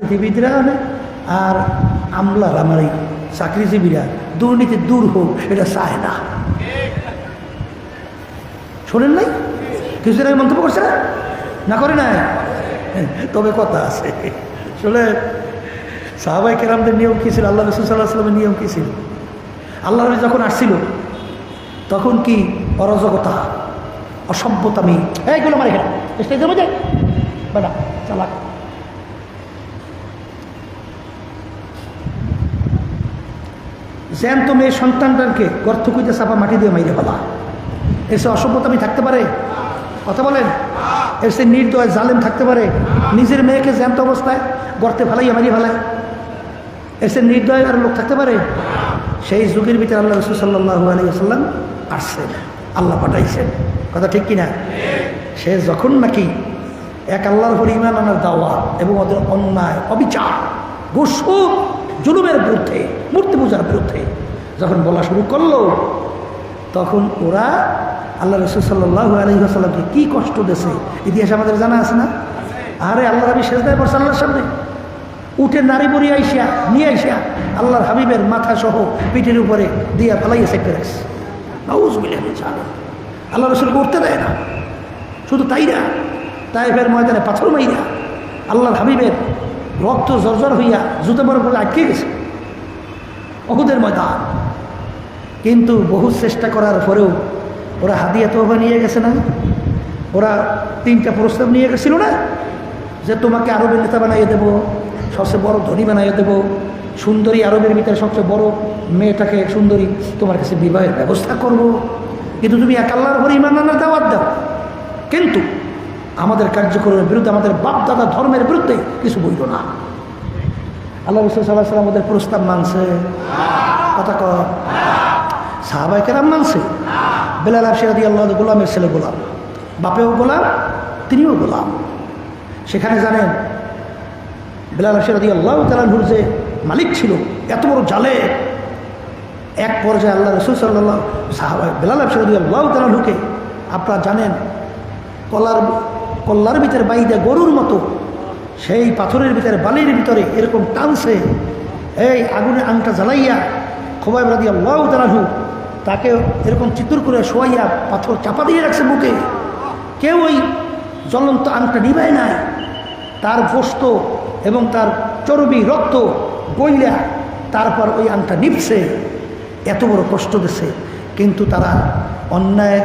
রাজনীতিবিদরা আর আমলার আমার এই চাকরিজীবীরা দুর্নীতি দূর হোক এটা চায় না। শোনেন নাই? কিছুদিন আগে মন্তব্য করছে না? না করে নাই? তবে কথা আছে। শোনে সাহাবাই কেরামদের নিয়ম কী ছিল? আল্লাহ রসুল সাল্লাহ সাল্লামের নিয়ম কী ছিল? আল্লাহ যখন আসছিল, তখন কি অরাজকতা, অসভ্যতা অসভ্যতামি এইগুলো আমার এখানে। স্টেজের মধ্যে? বেটা, চালাক। জ্যান্ত মেয়ে সন্তানটাকে গর্ত খুঁজে চাপা মাটি দিয়ে মাইরে ফেলা। এসে অসভ্যতামি থাকতে পারে? কথা বলেন। এসে নির্দয় জালেম থাকতে পারে? নিজের মেয়েকে জ্যান্ত অবস্থায় গর্তে ফেলাইয়া মারিয়ে ফেলায় এসে নির্দয় আর লোক থাকতে পারে? সেই যুগের ভিতরে আল্লাহ রসুল সাল্লাহ আলিয়াল্লাম আসছেন, আল্লাহ পাঠাইছেন। কথা ঠিক কিনা? সে যখন নাকি এক আল্লাহর হরি ইমান আনার দাওয়া এবং ওদের অন্যায়, অবিচার গোসু জুলুমের বিরুদ্ধে মূর্তি পূজার বিরুদ্ধে যখন বলা শুরু করল, তখন ওরা আল্লাহ রসুল সাল্লাহ আলহিহাসাল্লামকে কী কষ্ট দেছে ইতিহাস আমাদের জানা আছে না? আরে, আল্লাহ রবি শেষদায় পড়ছে আল্লাহর সামনে। উঠে নারী বড়ি আইসা নিয়ে আইসা আল্লাহর হাবিবের মাথা সহ পিঠের উপরে দিয়া পালাইয়া নাউজ মিলে আল্লাহ রসুলকে উঠতে দেয় না। শুধু তাই না তাইফের ময়দানে পাথর মাইরা আল্লাহর হাবিবের রক্ত জর্জর হইয়া জুতো বড় করে আটকে গেছে। অহুদের ময়দান। কিন্তু বহু চেষ্টা করার পরেও ওরা হাদিয়া তোহবা নিয়ে গেছে না? ওরা তিনটা প্রস্তাব নিয়ে গেছিল না? যে তোমাকে আরবের নেতা বানাইয়ে দেবো, সবচেয়ে বড় ধনী বানাইয়ে দেবো, সুন্দরী আরবের ভিতরে সবচেয়ে বড় মেয়েটাকে সুন্দরী তোমার কাছে বিবাহের ব্যবস্থা করব। কিন্তু তুমি এক আল্লাহর হরি ইমানার দাওয়াত দাও। কিন্তু আমাদের কার্যক্রমের বিরুদ্ধে, আমাদের বাপ দাদা ধর্মের বিরুদ্ধে কিছু বইল না। আল্লাহ রসুল সাল্লাহ সাল্লাম ওদের প্রস্তাব মানছে। কথা ক সাহাবাই কেরাম মানছে। বেলাল আফসিরাদি আল্লাহ গোলামের ছেলে গোলাম। বাপেও গোলাম, তিনিও গোলাম। সেখানে জানেন, বেলাল আফসিরাদি আল্লাহ তালাহুর যে মালিক ছিল, এত বড় জালে। এক পর্যায়ে আল্লাহ রসুল সাল্লাহ সাহাবাই বেলাল আফসিরাদি আল্লাহ তালাহুকে আপনারা জানেন, কলার কল্লার ভিতরে বাইদে গরুর মতো সেই পাথরের ভিতরে, বালির ভিতরে এরকম টানছে। এই আগুনের আংটা জ্বালাইয়া খোবাই রাদি আল্লাহ তালাহু তাকে এরকম চিত্র করে শোয়াইয়া পাথর চাপা দিয়ে রাখছে বুকে কেউ ওই জ্বলন্ত আংটা নিবায় নাই। তার পোস্ত এবং তার চর্বি, রক্ত গইলা তারপর ওই আংটা নিপছে এত বড় কষ্ট দিছে। কিন্তু তারা অন্যায়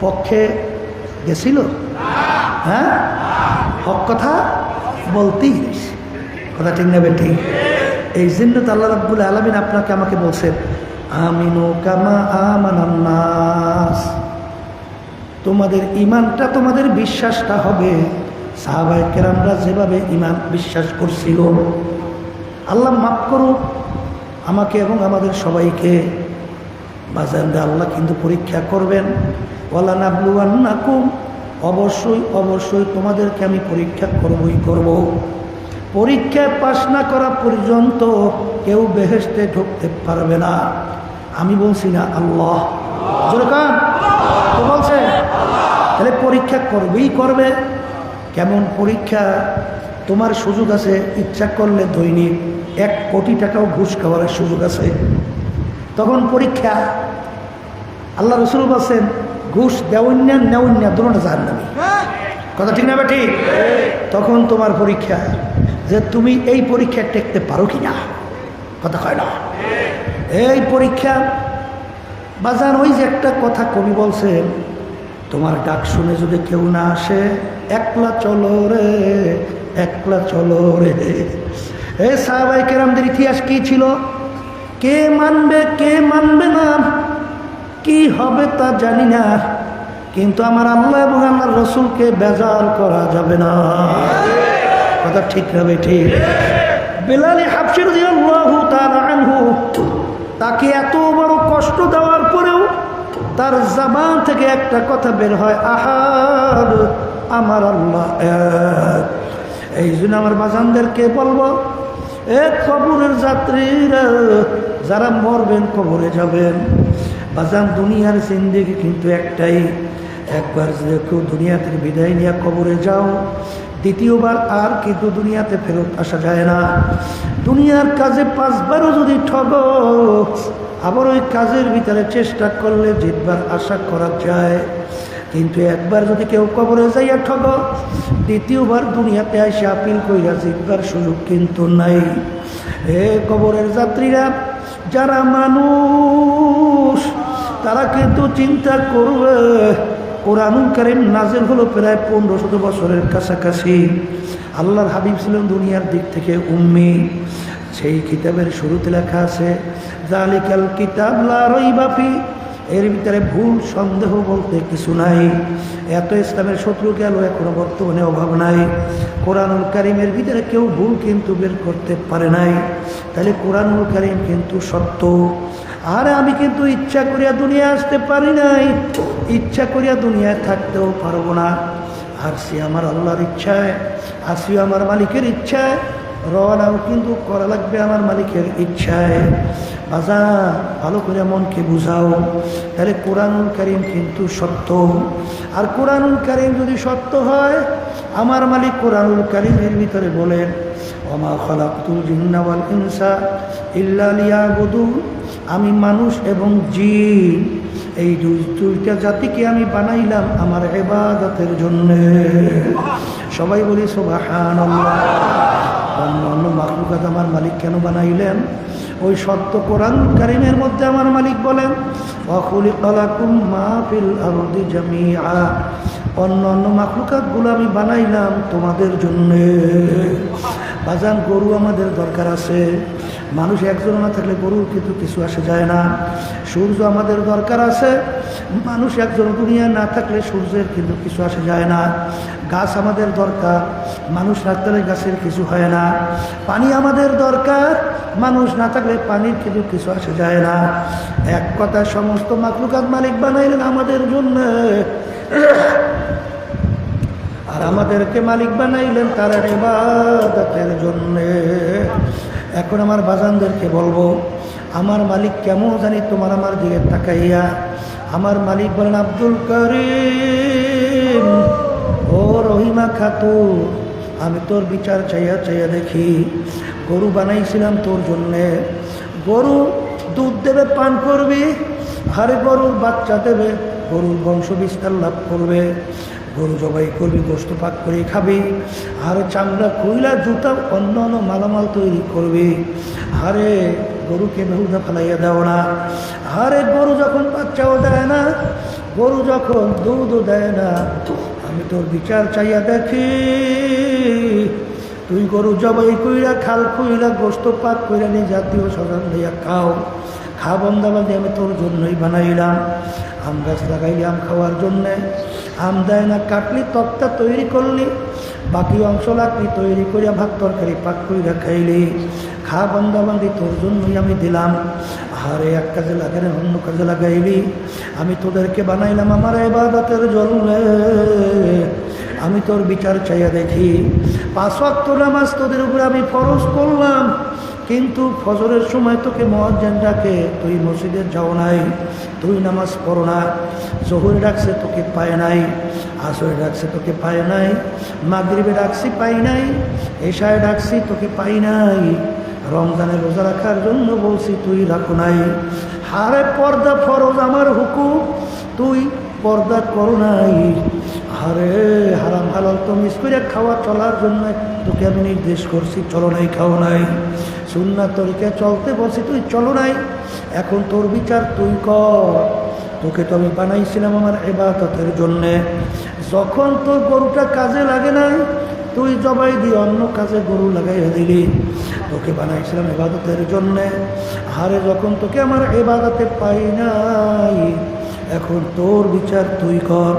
পক্ষে গেছিল? হ্যাঁ? হক কথা? বলতেই গেছে কথা ঠিক নেবে ঠিক এই জন্য তো আল্লাহ রাব্বুল আলমিন আপনাকে আমাকে বলছেন, আমিনো কামা আমানান্নাস তোমাদের ইমানটা তোমাদের বিশ্বাসটা হবে। সাহাবাই কেরামরা যেভাবে ইমান বিশ্বাস করছিল, আল্লাহ মাফ করুক আমাকে এবং আমাদের সবাইকে। বাজারে আল্লাহ কিন্তু পরীক্ষা করবেন। ওলা ওয়ালা নাবলুয়ান্নাকুম অবশ্যই অবশ্যই তোমাদেরকে আমি পরীক্ষা করবই করব। পরীক্ষায় পাশ না করা পর্যন্ত কেউ বেহেস্তে ঢুকতে পারবে না। আমি বলছি না আল্লাহ। তো বলছে? তাহলে পরীক্ষা করবেই করবে। কেমন পরীক্ষা? তোমার সুযোগ আছে, ইচ্ছা করলে দৈনিক এক কোটি টাকাও ঘুষ খাওয়ার সুযোগ আছে। তখন পরীক্ষা আল্লাহ রসুল বলছেন ঘুষ দেওয়ান্যা নেওয়ান্যা দুটো জাহান নামি কথা ঠিক না বা ঠিক? তখন তোমার পরীক্ষা যে তুমি এই পরীক্ষা টেকতে পারো কি না কথা কয় না। এই পরীক্ষা বাজার ওই যে একটা কথা কবি বলছেন তোমার ডাক শুনে যদি কেউ না আসে একলা চলো রে একলা চলো রে। এ সাহাবাই কেরামদের ইতিহাস কি ছিল? কে মানবে কে মানবে না? কি হবে তা জানি না, কিন্তু আমার আল্লাহ এবং আমার রসুলকে বেজার করা যাবে না। কথা ঠিক হবে ঠিক। বেলালি হাফসির তাকে এত বড় কষ্ট দেওয়ার পরেও তার জাবান থেকে একটা কথা বের হয় আহার আমার আল্লাহ এই জন্য আমার বাজানদেরকে বলব, এ কবরের যাত্রীরা যারা মরবেন কবরে যাবেন। বাজান দুনিয়ার জিন্দিগি কিন্তু একটাই। একবার কেউ দুনিয়া থেকে বিদায় নিয়ে কবরে যাও, দ্বিতীয়বার আর কিন্তু দুনিয়াতে ফেরত আসা যায় না। দুনিয়ার কাজে পাঁচবারও যদি ঠগ আবার ওই কাজের ভিতরে চেষ্টা করলে জিতবার আশা করা যায়। কিন্তু একবার যদি কেউ কবরে যাইয়া ঠগ দ্বিতীয়বার দুনিয়াতে এসে আপিল কইরা জিতবার সুযোগ কিন্তু নাই। হে কবরের যাত্রীরা, যারা মানুষ তারা কিন্তু চিন্তা করবে। কোরআনুল কারিম নাজেল হলো প্রায় পনেরো শত বছরের কাছাকাছি। আল্লাহর হাবিব ছিলেন দুনিয়ার দিক থেকে উম্মি। সেই কিতাবের শুরুতে লেখা আছে জালিকাল কিতাব লা রাইবা ফি। এর ভিতরে ভুল, সন্দেহ বলতে কিছু নাই। এত ইসলামের শত্রু গেল, এখনও বর্তমানে অভাব নাই। কোরআনুল কারিমের ভিতরে কেউ ভুল কিন্তু বের করতে পারে নাই। তাহলে কোরআনুল কারিম কিন্তু সত্য। আর আমি কিন্তু ইচ্ছা করিয়া দুনিয়া আসতে পারি নাই। ইচ্ছা করিয়া দুনিয়ায় থাকতেও পারব না। আর সে আমার আল্লাহর ইচ্ছায় আসি আমার মালিকের ইচ্ছায়। রওনাও কিন্তু করা লাগবে আমার মালিকের ইচ্ছায়। বাজা, ভালো করে মনকে বুঝাও। তাহলে কোরআনুল কারিম কিন্তু সত্য। আর কোরআনুল কারিম যদি সত্য হয়, আমার মালিক কোরআনুল কারিমের ভিতরে বলেন ওমা খলাকুল জিন্নাওয়াল ইনসা ইল্লা লিয়া লিয়াবুদুন। আমি মানুষ এবং জিন। এই দুই দুইটা জাতিকে আমি বানাইলাম আমার এবাদতের জন্যে। সবাই বলি সোভাহান অন্য অন্য মাকলুকাত আমার মালিক কেন বানাইলেন? ওই সত্য কোরআন কারিমের মধ্যে আমার মালিক বলেন অকুলি কলাকুম মাহফিল আরদি জামিয়া অন্য অন্য মাকলুকাতগুলো আমি বানাইলাম তোমাদের জন্যে। বাজান গরু আমাদের দরকার আছে। মানুষ একজন না থাকলে গরুর কিন্তু কিছু আসে যায় না। সূর্য আমাদের দরকার আছে। মানুষ একজন দুনিয়া না থাকলে সূর্যের কিন্তু কিছু আসে যায় না। গাছ আমাদের দরকার। মানুষ না থাকলে গাছের কিছু হয় না। পানি আমাদের দরকার। মানুষ না থাকলে পানির কিন্তু কিছু আসে যায় না। এক কথা সমস্ত মাকলুকাত মালিক বানাইলেন আমাদের জন্য। আর আমাদেরকে মালিক বানাইলেন তার ইবাদতের জন্যে। এখন আমার বাজানদেরকে বলব, আমার মালিক কেমন জানি তোমার আমার দিকে তাকাইয়া, আমার মালিক বলেন, আব্দুল করিম, ও রহিমা খাতু আমি তোর বিচার চাইয়া চাইয়া দেখি, গরু বানাইছিলাম তোর জন্যে। গরু দুধ দেবে, পান করবি হারে গরুর বাচ্চা দেবে, গরুর বংশ বিস্তার লাভ করবে। গরু জবাই করবি, গোস্ত পাক করে খাবি। আর চামড়া কইলা জুতা, অন্য অন্য মালামাল তৈরি করবি। আরে গরুকে বেহুদা ফেলাইয়া দাও না। আরে গরু যখন বাচ্চাও দেয় না, গরু যখন দুধও দেয় না, আমি তোর বিচার চাইয়া দেখি। তুই গরু জবাই কইরা, খাল কইরা, গোস্ত পাক কইরা নিয়ে জাতীয় সজান লইয়া খাও। খা বন্দাবাদি আমি তোর জন্যই বানাইলাম। আম গাছ লাগাইলাম খাওয়ার জন্যে। আম দেয় না, কাটলি, তক্তা তৈরি করলি। বাকি অংশ লাগলি, তৈরি করিয়া ভাত তরকারি পাক কইরা খাইলি। খা বন্দাবান্দি তোর জন্যই আমি দিলাম। আরে এক কাজে লাগে না অন্য কাজে লাগাইলি আমি তোদেরকে বানাইলাম আমার এবাদতের জন্যে। আমি তোর বিচার চাইয়া দেখি। পাঁচ ওয়াক্ত নামাজ তোদের উপরে আমি ফরজ করলাম। কিন্তু ফজরের সময় তোকে মহাজ্জান ডাকে, তুই মসজিদে যাও নাই, তুই নামাজ পড়ো না, জহুরে ডাকছে তোকে পায় নাই আসরে ডাকছে তোকে পায় নাই মাগরিবে ডাকছি পাই নাই, এশায় ডাকছি তোকে পাই নাই, রমজানে রোজা রাখার জন্য বলছি তুই রাখো নাই। হারে পর্দা ফরজ আমার হুকুম, তুই পর্দা করো নাই। আরে হারাম হালাল তো মিস করে খাওয়া চলার জন্য তোকে আমি নির্দেশ করছি, চলো নাই, খাও নাই। সুন্না তরিকে চলতে বলছি, তুই চলো নাই। এখন তোর বিচার তুই কর। তোকে তো আমি বানাইছিলাম আমার এবাদতের জন্যে। যখন তোর গরুটা কাজে লাগে নাই, তুই জবাই দিয়ে অন্য কাজে গরু লাগাইয়া দিলি। তোকে বানাইছিলাম এবাদতের জন্যে। হারে যখন তোকে আমার এবাদতে পাই নাই, এখন তোর বিচার তুই কর।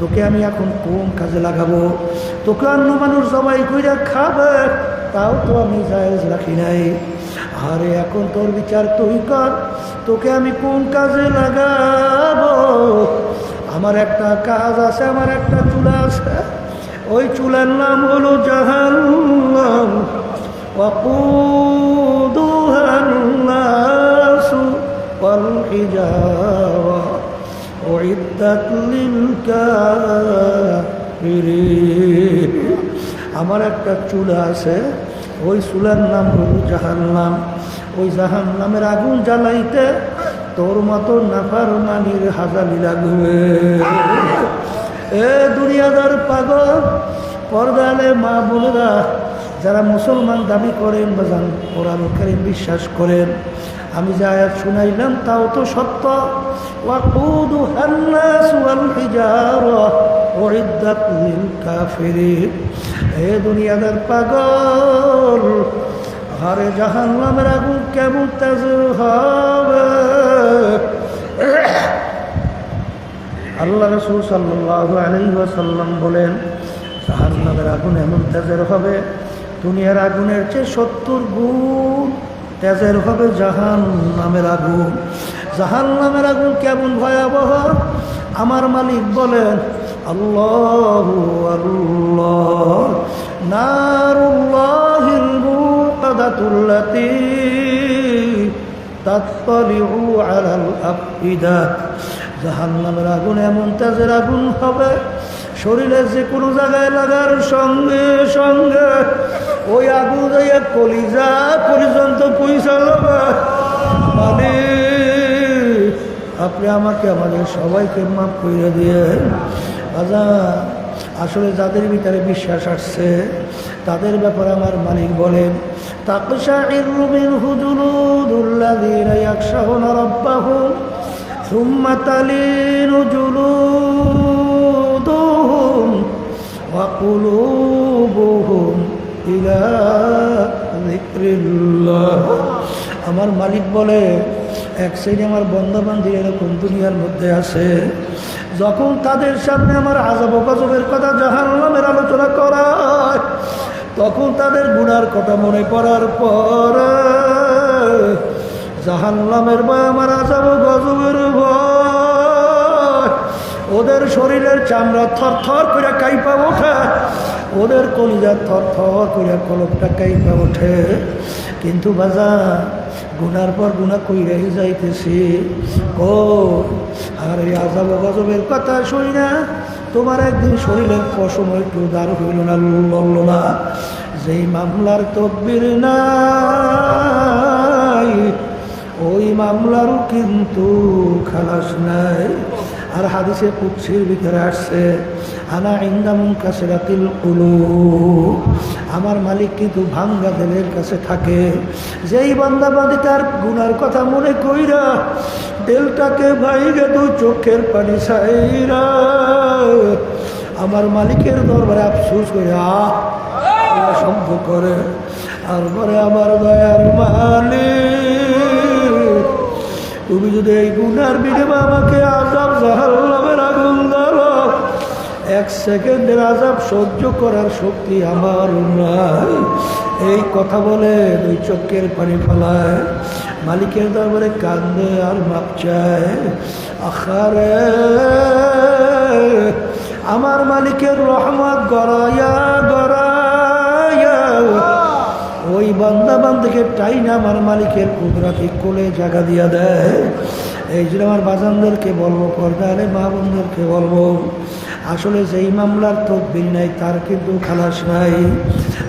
তোকে আমি এখন কোন কাজে লাগাবো তোকে অন্য মানুষ সবাই কইরা খাবে তাও তো আমি জায়েজ রাখি নাই আরে এখন তোর বিচার তুই কর তোকে আমি কোন কাজে লাগাবো আমার একটা কাজ আছে আমার একটা চুলা আছে ওই চুলার নাম হলো জাহান্নাম وقودها الناس والحجارة أعدت للكافرين আমার একটা চুলা আছে ওই চুলার নাম হল জাহান্নাম ওই জাহান্নামের আগুন জ্বালাইতে তোর মতো নাফার মানির হাজারি লাগবে এ দুনিয়াদার পাগল পর্দালে মা বোনেরা যারা মুসলমান দাবি করেন বা যান কোরআন করিম বিশ্বাস করেন, আমি যা আয়াত শুনাইলাম তাও তো সত্য। হে দুনিয়াদার পাগল, ঘরে জাহান নামের আগুন কেমন তেজ হবে? আল্লাহ রসুল সাল্লাহ আলহিহাসাল্লাম বলেন জাহান নামের আগুন এমন তেজের হবে দুনিয়ার আগুনের চেয়ে সত্তর গুণ তেজের হবে জাহান নামের আগুন। জাহান নামের আগুন কেমন ভয়াবহ? আমার মালিক বলেন, আল্লাহ আল্লাহ আলাল আফইদা জাহান্নামের আগুন এমন তেজের আগুন হবে শরীরের যে কোনো জায়গায় লাগার সঙ্গে সঙ্গে ওই আগুন যাইয়া কলিজা পর্যন্ত পয়সা মানে আপনি আমাকে, আমাদের সবাইকে মাফ করে দিয়ে আজা আচ্ছা, আসলে যাদের ভিতরে বিশ্বাস আসছে, তাদের ব্যাপারে আমার মালিক বলেন তাকুশাহির রুমিন হুজুলুদুল্লাদিন একশাহন রব্বাহুন وقلوبهم إلى ذكر الله আমার মালিক বলে এক শ্রেণী আমার বন্ধবান্ধী এরকম দুনিয়ার মধ্যে আছে যখন তাদের সামনে আমার আজাব গজবের কথা জাহান্নামের আলোচনা করা হয়, তখন তাদের গুনার কথা মনে পড়ার পর জাহান্নামের ভয় আমার আজাব গজবের ভয় ওদের শরীরের চামড়া থর থর করে কাইপা ওঠে। ওদের কলিজা থর করে কলপটা কাইপা ওঠে। কিন্তু বাজা, গুনার পর গুণা কইরাই যাইতেছি। ও আর এই আজাব গজবের কথা শুনি না। তোমার একদিন শরীরের পশম একটু দাঁড় হইল না লড়ল না। যেই মামলার তকবির নাই, ওই মামলারও কিন্তু খালাস নাই। আর হাদিসে কুৎসির ভিতরে আসছে, আনা ইন্দামুন কাছে রাতিল কুলু আমার মালিক কিন্তু ভাঙ্গা দেবের কাছে থাকে। যেই বান্দাবাদি তার গুনার কথা মনে কইরা দেলটাকে ভাইগে দু চোখের পানি সাইরা আমার মালিকের দরবারে আফসুস করে শব্দ করে, আর পরে আমার দয়ার মালিক, তুমি যদি এই গুনার বিনিময়ে আমাকে আজাব জাহান্নামের আগুন দাও এক সেকেন্ডের আজাব সহ্য করার শক্তি আমার নাই। এই কথা বলে দুই চোখের পানি ফেলায়। মালিকের দরবারে কান্দে আর মাপ চায়। আখারে, আমার মালিকের রহমত গড়াইয়া গড়াইয়া। ওই বান্দা বান্দাকে টাইনা আমার মালিকের কুদরাতি কোলে জায়গা দিয়া দেয়। এই জন্য আমার বাজানদেরকে বলব, পর্দারে মা বোনদেরকে বলব, আসলে যেই মামলার তদবির নাই, তার কিন্তু খালাস নাই।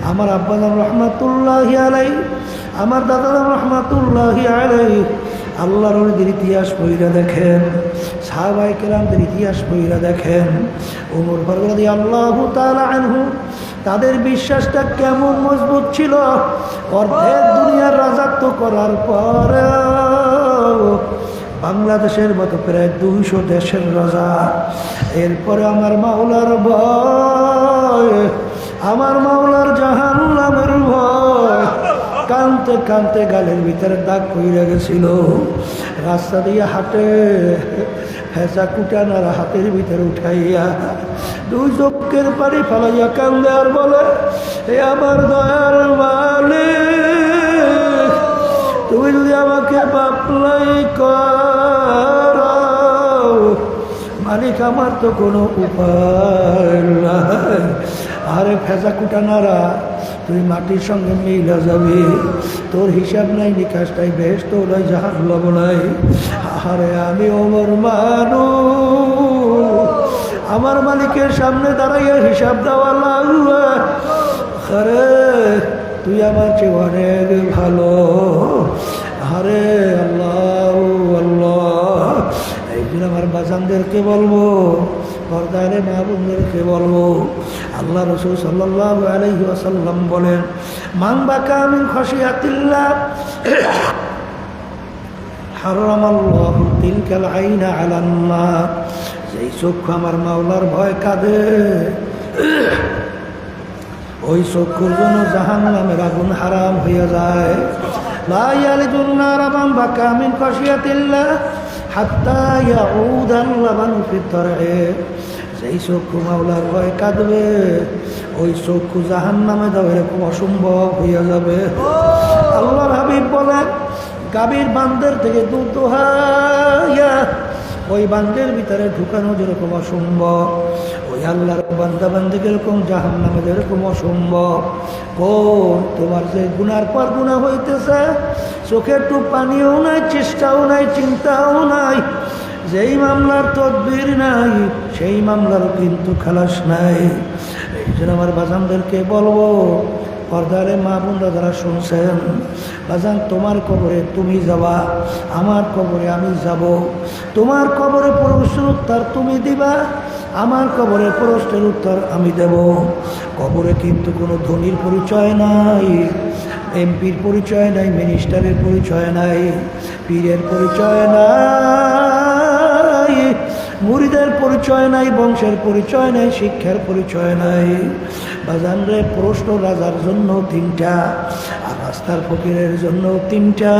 আমার আব্বাদাম রহমাতুল্লাহ আলাই, আমার দাদাদাম রহমাতুল্লাহ আলাই, আল্লাহর ওদের ইতিহাস বইরা দেখেন সাহাবাই কেরামদের ইতিহাস বইরা দেখেন। উমর ফরগদি আল্লাহ তালা আনহু, তাদের বিশ্বাসটা কেমন মজবুত ছিল? অর্ধেক দুনিয়ার রাজাত্ব করার পর বাংলাদেশের মতো প্রায় দুইশো দেশের রাজা। এরপরে আমার মাওলার ভয়, আমার মাওলার জাহান নামের ভয়। কানতে কানতে গালের ভিতরে দাগ কইরা গেছিল। রাস্তা দিয়ে হাঁটে, হেঁচা কুটানার হাতের ভিতরে উঠাইয়া দুই চোখের পানি ফালাইয়া কান্দে আর বলে হে আমার দয়ার মালিক। তুমি যদি আমাকে বাপলাই কর মালিক আমার তো কোনো উপায় নাই। আরে ফেজা কুটানারা, তুই মাটির সঙ্গে মিলা যাবি। তোর হিসাব নাই, নিকাশটাই বেশ, তোর জাহাজ লব নাই। আরে আমি ওমর মানু আমার মালিকের সামনে দাঁড়াইয়া হিসাব দেওয়া লাগবে। আরে তুই আমার চেয়ে অনেক ভালো। আরে আল্লাহ আল্লাহ। একদিন আমার বাজানদেরকে বলব পর্দারে মা বোনদেরকে বলব। আল্লাহ রসুল সাল্লাহ আলহি আসাল্লাম বলেন, মান বাকা আল্লাহ তিলকাল আইনা আলান্না যেই চক্ষু আমার মাওলার ভয় কাঁদে ওই চক্ষুর জন্য জাহান নামের আগুন হারাম হইয়া যায়। লাইয়ালি জুন্নার আবাম বাকা মিন খসিয়াতিল্লাহ হাত্তা ইয়াউদাল লাবানু ফিতরে যেই চক্ষু মাওলার ভয় কাঁদবে, ওই চক্ষু জাহান নামে যাবে এরকম অসম্ভব হইয়া যাবে। আল্লাহর হাবিব বলেন, গাভীর বান্দের থেকে দুধ দোহাইয়া ওই বান্দের ভিতরে ঢুকানো যেরকম অসম্ভব, ওই আল্লাহর বান্দা বান্ধে যেরকম জাহান নামে যেরকম অসম্ভব। কোন তোমার যে গুনার পর গুণা হইতেছে চোখে একটু পানিও নাই, চেষ্টাও নাই, চিন্তাও নাই, যেই মামলার তদবির নাই, সেই মামলার কিন্তু খালাস নাই। এই জন্য আমার বাজানদেরকে বলব পর্দারে মা বোনরা যারা শুনছেন, বাজান, তোমার কবরে তুমি যাবা, আমার কবরে আমি যাব। তোমার কবরে প্রশ্নের উত্তর তুমি দিবা, আমার কবরে প্রশ্নের উত্তর আমি দেব। কবরে কিন্তু কোনো ধনির পরিচয় নাই, এমপির পরিচয় নাই, মিনিস্টারের পরিচয় নাই, পীরের পরিচয় নাই। মুড়িদের পরিচয় নাই, বংশের পরিচয় নাই, শিক্ষার পরিচয় নাই। বাজান রে প্রশ্ন রাজার জন্য তিনটা আর রাস্তার ফকিরের জন্য তিনটা।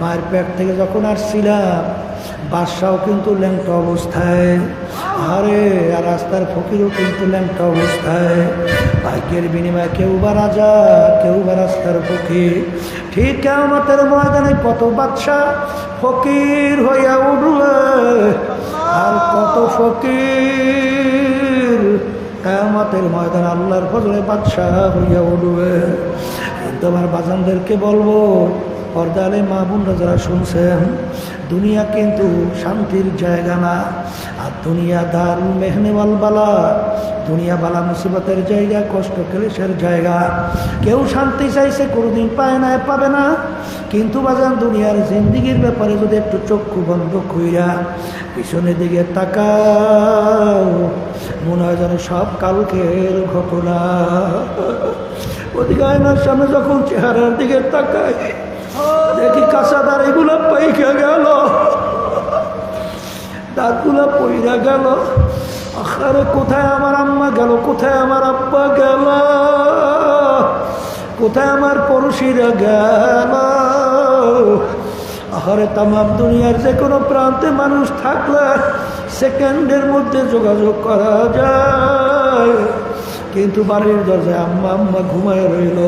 মায়ের পেট থেকে যখন আসছিলাম, বাদশাও কিন্তু ল্যাংটা অবস্থায়। আরে আর রাস্তার ফকিরও কিন্তু ল্যাংটা অবস্থায়। ভাগ্যের বিনিময়ে কেউ বা রাজা, কেউ বা রাস্তার ফকির। ঠিক আমাদের ময়দানে কত বাচ্চা ফকির হইয়া উঠবে? আর কত ফকির? কেমতের ময়দান আল্লাহর ফজলে বাদশাহ হইয়া উঠবে। কিন্তু আমার বাজানদেরকে বলব, পর্দালে মা বোনরা যারা শুনছেন, দুনিয়া কিন্তু শান্তির জায়গা না। আর দুনিয়া দার মেহনেওয়াল বালা। দুনিয়া বালা মুসিবতের জায়গা, কষ্ট ক্লেশের জায়গা। কেউ শান্তি চাইছে, কোনোদিন পায় না, পাবে না। কিন্তু বাজান, দুনিয়ার জিন্দিগির ব্যাপারে যদি একটু চক্ষু বন্ধ কইরা পিছনের দিকে তাকাও, মনে হয় যেন সব কালকের ঘটনা। ওদিকে আয়নার সামনে যখন চেহারার দিকে তাকাই দেখি কাঁচাদার এগুলো পাইকা গেল। দাঁতগুলো পইরা গেল। আরে কোথায় আমার আম্মা গেল? কোথায় আমার আব্বা গেল? কোথায় আমার পড়শিরা গেল? আহারে তামাম দুনিয়ার যে কোনো প্রান্তে মানুষ থাকলে সেকেন্ডের মধ্যে যোগাযোগ করা যায়। কিন্তু বাড়ির দরজায় আম্মা আম্মা ঘুমায় রইল।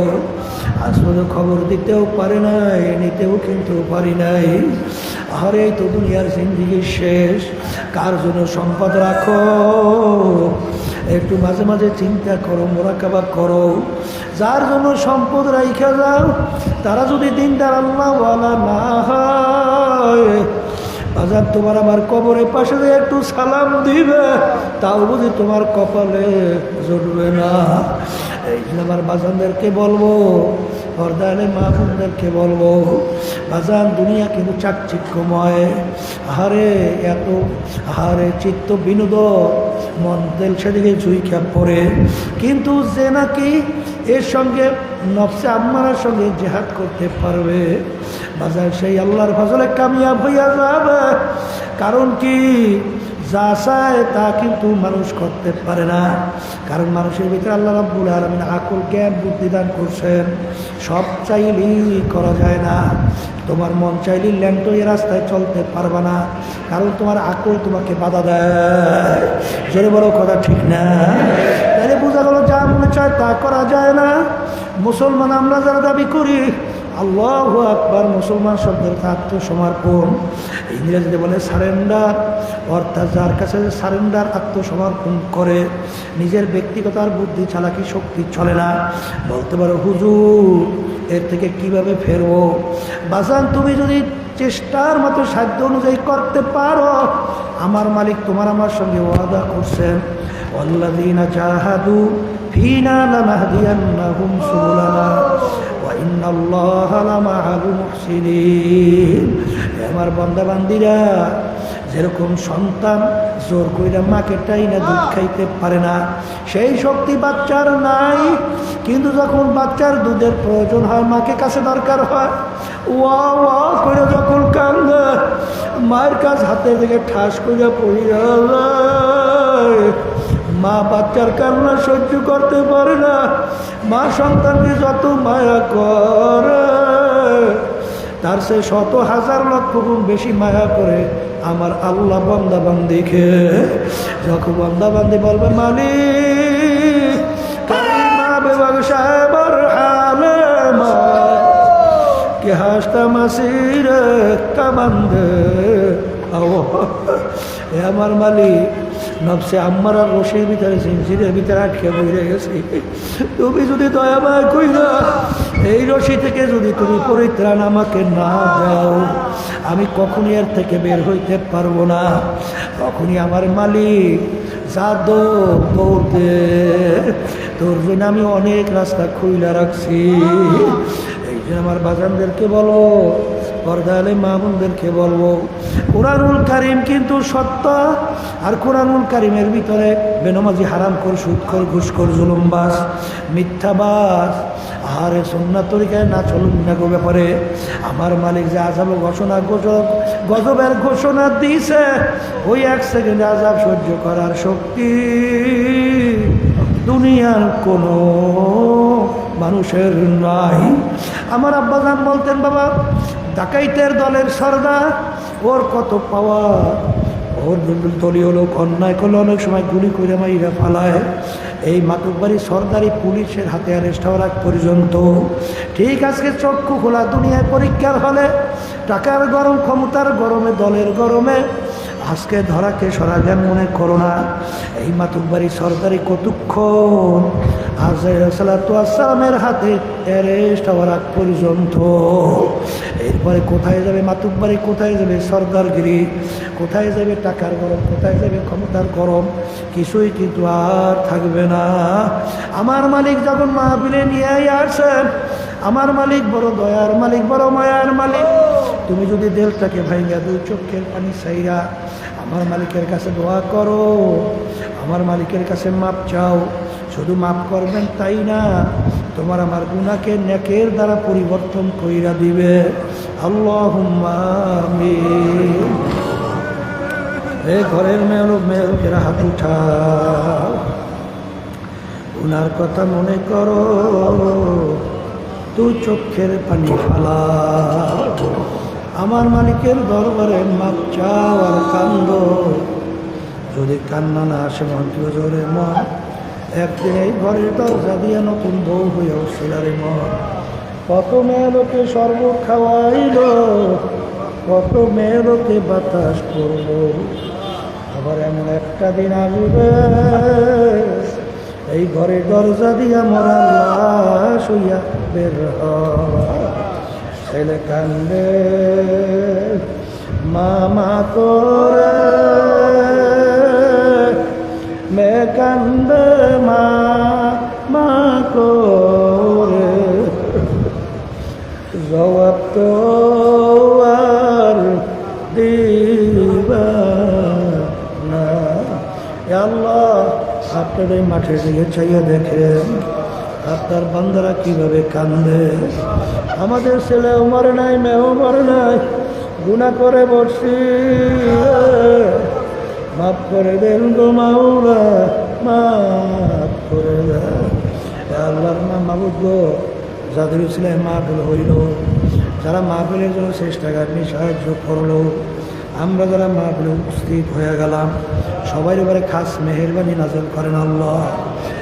আসলে খবর দিতেও পারে নাই, নিতেও কিন্তু পারি নাই। আরে তো দুনিয়ার জিন্দিগি শেষ। কার জন্য সম্পদ রাখো? একটু মাঝে মাঝে চিন্তা করো, মোরাকাবা করো। যার জন্য সম্পদ রাইখা যাও, তারা যদি দিনদার আল্লাহওয়ালা না হয়, বাজার তোমার আমার কবরের পাশে একটু সালাম দিবে, তাও বুঝি তোমার কপালে জুটবে না। এই আমার বাজানদেরকে বলব হরদালে মা বোনদেরকে বলব বাজান দুনিয়া কিন্তু চাকচিক্যময়। আহারে, এত আহারে চিত্ত বিনোদ মন তেল সেদিকে ঝুইখা পড়ে। কিন্তু যে নাকি এর সঙ্গে, নফসে আম্মারার সঙ্গে জেহাদ করতে পারবে। বাজার সেই আল্লাহর ফজলে কামিয়াব হইয়া যাবে। কারণ কি? যা চায় তা কিন্তু মানুষ করতে পারে না। কারণ মানুষের ভিতরে আল্লাহ রাব্বুল আলমিন আকল জ্ঞান, বুদ্ধি দান করছেন। সব চাইলেই করা যায় না। তোমার মন চাইলেই ল্যাংটো এই রাস্তায় চলতে পারবা না। কারণ তোমার আকল তোমাকে বাধা দেয়। জোরে বড় কথা ঠিক না? তাহলে বোঝা গেল যা মনে চায় তা করা যায় না। মুসলমান আমরা যারা দাবি করি আল্লাহ আকবার, মুসলমান শব্দের আত্মসমর্পণ ইংরেজিতে বলে সারেন্ডার, অর্থাৎ যার কাছে সারেন্ডার আত্মসমর্পণ করে, নিজের ব্যক্তিগত আর বুদ্ধি চালাকি শক্তি চলে না। বলতে পারো, হুজুর, এর থেকে কীভাবে ফেরবো? বাসান তুমি যদি চেষ্টার মতো সাধ্য অনুযায়ী করতে পারো, আমার মালিক তোমার আমার সঙ্গে ওয়াদা করছেন। অল্লাদিনা জাহাদু ফিনা লানাহদিয়ান্নাহুম সুবুলানা। আমার বন্দা বান্দিরা যেরকম সন্তান জোর কইরা মাকে টাইনা দুধ খাইতে পারে না, সেই শক্তি বাচ্চার নাই, কিন্তু যখন বাচ্চার দুধের প্রয়োজন হয়, মাকে কাছে দরকার হয় ওয়া ওয়া করে যখন কান্দে, মায়ের কাছ হাতের দিকে ঠাস করে পড়ি মা বাচ্চার কান্না সহ্য করতে পারে না। মা সন্তানকে যত মায়া করে, তার সে শত হাজার লক্ষ গুণ বেশি মায়া করে আমার আল্লাহ বন্দা বান্দিকে যখন বন্দা বান্দি বলবে হালে মা, কে আমার মালিক নবসে আমার আর রশির ভিতরে সিনসিরের ভিতরে আটকে বইরে গেছি। তুমি যদি দয়া মায় কইরা, এই রশি থেকে যদি তুমি পরিত্রাণ আমাকে না দাও, আমি কখনই এর থেকে বের হইতে পারব না। তখনই আমার মালিক যা দৌড় দৌড় তোর জন্য আমি অনেক রাস্তা খুইলা রাখছি। এই যে আমার বাজানদেরকে বলো পর্দালে মামুনদেরকে বলব, কোরআনুল কারিম কিন্তু সত্য, আর কোরআনুল কারিমের ভিতরে বেনমাজি হারাম কর, সুদ কর, ঘুষ কর জুলুমবাস মিথ্যাবাস আরে সন্না তরিকায় না চলুন না গো ব্যাপারে। আমার মালিক যে আজাব ঘোষণা গজব গজবের ঘোষণা দিয়েছে, ওই এক সেকেন্ডে আজাব সহ্য করার শক্তি। দুনিয়ার কোনো মানুষের নাই। আমার আব্বাজান বলতেন, বাবা ডাকাইতের দলের সর্দার, ওর কত পাওয়া ওর দলীয় লোক অন্যায় করলে অনেক সময় গুলি করে মাইরা ফালায়। এই মাতুকবাড়ি সর্দারি পুলিশের হাতে অ্যারেস্ট হওয়ার আগ পর্যন্ত। ঠিক আজকে চক্ষু খোলা, দুনিয়ায় পরীক্ষার হলে, টাকার গরম, ক্ষমতার গরমে, দলের গরমে। আজকে ধরাকে সরাজ্ঞান মনে করো না এই মাতুকবাড়ি সরকারি কতক্ষণ? আজালামের হাতে অ্যারেস্ট হওয়ার আগ পর্যন্ত। এরপরে কোথায় যাবে মাতুকবাড়ি কোথায় যাবে সরকারগিরি কোথায় যাবে টাকার গরম? কোথায় যাবে ক্ষমতার গরম? কিছুই কিন্তু আর থাকবে না। আমার মালিক যখন মাহবিলে নিয়ে আসেন আমার মালিক বড় দয়ার মালিক, বড় মায়ার মালিক। তুমি যদি দেলটাকে ভাইঙ্গা, দুই চোখের পানি চাইরা আমার মালিকের কাছে দোয়া করো। আমার মালিকের কাছে মাপ চাও। শুধু মাপ করবেন তাই না, তোমার আমার গুনাকে নেকের দ্বারা পরিবর্তন কইরা দিবে। আল্লাহ এ ঘরের মেয়ের মেয়েরা হাত উঠাও। উনার কথা মনে করো। তুই চোখের পানি ফালা আমার মালিকের দরবারে মাপ চাও আর কান্দ। যদি কান্না না আসে মন তুই জোরে মন। একদিন এই ঘরের দরজা দিয়ে নতুন বউ হয়ে উঠছিলারে মন। কত মেয়ে লোকে সর্ব খাওয়াইল, কত মেয়ে লোকে বাতাস করল। আবার এমন একটা দিন আসবে, এই ঘরে দরজা দিয়া মরা লাশ হইয়া বের হওয়া। ছেলে কান্দে মামা করে। মে কান্দে মা মা জবাব তো আর দিবা আল্লাহ আপনার এই মাঠের দিকে চাইয়া দেখেন। আপনার বান্দারা কীভাবে কান্দে? আমাদের ছেলেও মরে নাই মেয়েও মরে নাই। গুণা করে বসছি। মাফ করে দেন গো মাওরা মাফ করে আল্লাহর নাম মাবুদ যাদের ছেলে মাহফিল হইল। যারা মাহফিলের জন্য চেষ্টাগারনি সাহায্য করল। আমরা যারা মাহফিলে উপস্থিত হয়ে গেলাম সবাই এবারে খাস মেহরবানি নাজল করেন আল্লাহ।